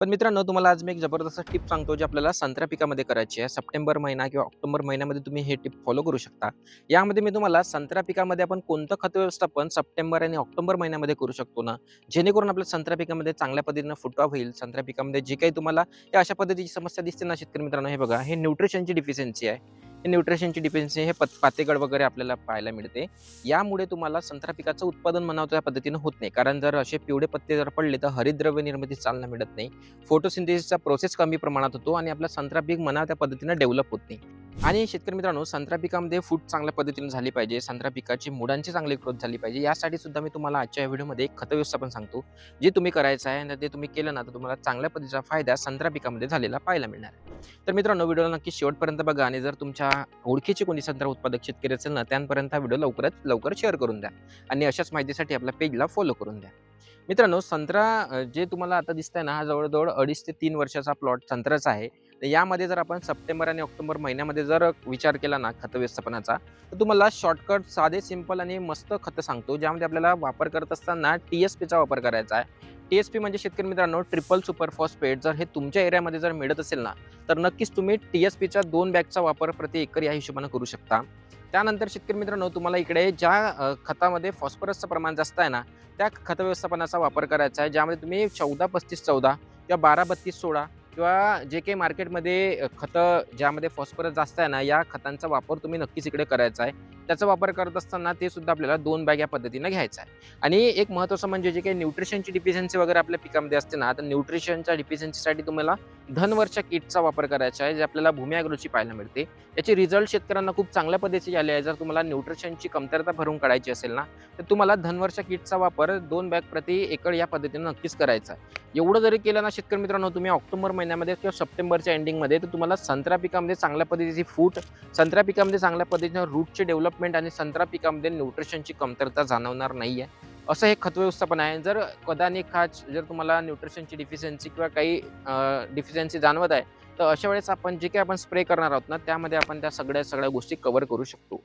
पण मित्रांनो तुम्हाला आज मी एक जबरदस्त टिप सांगतो जी आपल्याला संत्रा पिकामध्ये करायची आहे. सप्टेंबर महिना किंवा ऑक्टोबर महिन्यामध्ये तुम्ही हे टिप फॉलो करू शकता. यामध्ये मी तुम्हाला संत्रा पिकामध्ये आपण कोणतं खत व्यवस्थापन सप्टेंबर आणि ऑक्टोबर महिन्यामध्ये करू शकतो ना? जेणेकरून आपल्या संत्रा पिकामध्ये चांगल्या पद्धतीनं फुटवा होईल. संत्रा पिकामध्ये जे काही तुम्हाला या अशा पद्धतीची समस्या दिसते ना शेतकरी मित्रांनो हे बघा हे न्यूट्रिशनची डिफिशियन्सी आहे. न्यूट्रिशनची डिफिशियन्सी हे पत पातेगड वगैरे आपल्याला पाहायला मिळते. यामुळे तुम्हाला संत्रा पिकाचं उत्पादन म्हणावं त्या पद्धतीनं होत नाही. कारण जर असे पिवळे पत्ते जर पडले तर हरिद्रव्य निर्मिती चालना मिळत नाही. फोटोसिंथेसिसचा प्रोसेस कमी प्रमाणात होतो आणि आपला संत्रा पीक म्हणा त्या पद्धतीनं डेव्हलप होत नाही. आणि शेतकरी मित्रांनो संत्रा पिकामध्ये फूट चांगल्या पद्धतीने झाली पाहिजे. संत्रा पिकाची मुळांची चांगली ग्रोथ झाली पाहिजे. यासाठी सुद्धा मी तुम्हाला आजच्या या व्हिडिओमध्ये एक खत व्यवस्थापन सांगतो. जे तुम्ही करायचं आहे आणि ते तुम्ही केलं ना तर तुम्हाला चांगल्या पद्धतीचा फायदा संत्रा पिकामध्ये झालेला पाहायला मिळणार आहे. तर मित्रांनो व्हिडिओला नक्की शेवटपर्यंत बघा आणि जर तुमच्या ओळखीचे कोणी संत्रा उत्पादक शेतकरी असेल ना त्यांपर्यंत हा व्हिडिओ लवकरात लवकर शेअर करून द्या आणि अशाच माहितीसाठी आपल्या पेजला फॉलो करून द्या. मित्रांनो संत्रा जे तुम्हाला आता दिसतंय ना हा जवळजवळ अडीच ते तीन वर्षाचा प्लॉट संत्र्याचा आहे. तर यामध्ये जर आपण सप्टेंबर आणि ऑक्टोबर महिन्यामध्ये जर विचार केला ना खत व्यवस्थापनाचा तर तुम्हाला शॉर्टकट साधे सिंपल आणि मस्त खतं सांगतो ज्यामध्ये आपल्याला वापर करत असताना टी एस पीचा वापर करायचा आहे. टी एस पी म्हणजे शेतकरी मित्रांनो ट्रिपल सुपर फॉस्फेट जर हे तुमच्या एरियामध्ये जर मिळत असेल ना तर नक्कीच तुम्ही टी एस पीच्या दोन बॅगचा वापर प्रति एकर या हिशोबानं करू शकता. त्यानंतर शेतकरी मित्रांनो तुम्हाला इकडे ज्या खतामध्ये फॉस्फरसचं प्रमाण जास्त आहे ना त्या खत व्यवस्थापनाचा वापर करायचा आहे ज्यामध्ये तुम्ही चौदा पस्तीस चौदा किंवा बारा बत्तीस सोळा किंवा जे काही मार्केटमध्ये खतं ज्यामध्ये फॉस्फरस जास्त आहे ना या खतांचा वापर तुम्ही नक्कीच इकडे करायचा आहे. त्याचा वापर करत असताना ते सुद्धा आपल्याला दोन बॅग या पद्धतीनं घ्यायचा आहे. आणि एक महत्त्वाचं म्हणजे जे काही न्यूट्रिशनची डिफिशियन्सी वगैरे आपल्या पिकामध्ये असते ना तर न्यूट्रिशनच्या डिफिशियन्सीसाठी तुम्हाला धनवरच्या किटचा वापर करायचा आहे जे आपल्याला भूमी पाहायला मिळते. याचे रिझल्ट शेतकऱ्यांना खूप चांगल्या पद्धतीचे आले आहे. जर तुम्हाला न्यूट्रिशनची कमतरता भरून काढायची असेल ना तर तुम्हाला धनवरच्या किटचा वापर दोन बॅग प्रति एकड या पद्धतीने नक्कीच करायचा आहे. एवढं जरी केलं ना शेतकरी मित्रांनो तुम्ही ऑक्टोबर महिन्यामध्ये किंवा सप्टेंबरच्या एंडिंगमध्ये तर तुम्हाला संत्रा पिकामध्ये चांगल्या पद्धतीची फूट संत्रा पिकामध्ये चांगल्या पद्धतीनं रूटचे डेव्हलप डेव्हलपमेंट आणि संत्रा पिकामध्ये न्यूट्रिशनची कमतरता जाणवणार नाही आहे असं हे खत व्यवस्थापन आहे. जर कदानिक खाच जर तुम्हाला न्यूट्रिशनची डिफिशियन्सी किंवा काही डिफिशियन्सी जाणवत आहे तर अशा वेळेस आपण जे काही आपण स्प्रे करणार आहोत ना त्यामध्ये आपण त्या सगळ्या सगळ्या गोष्टी कव्हर करू शकतो.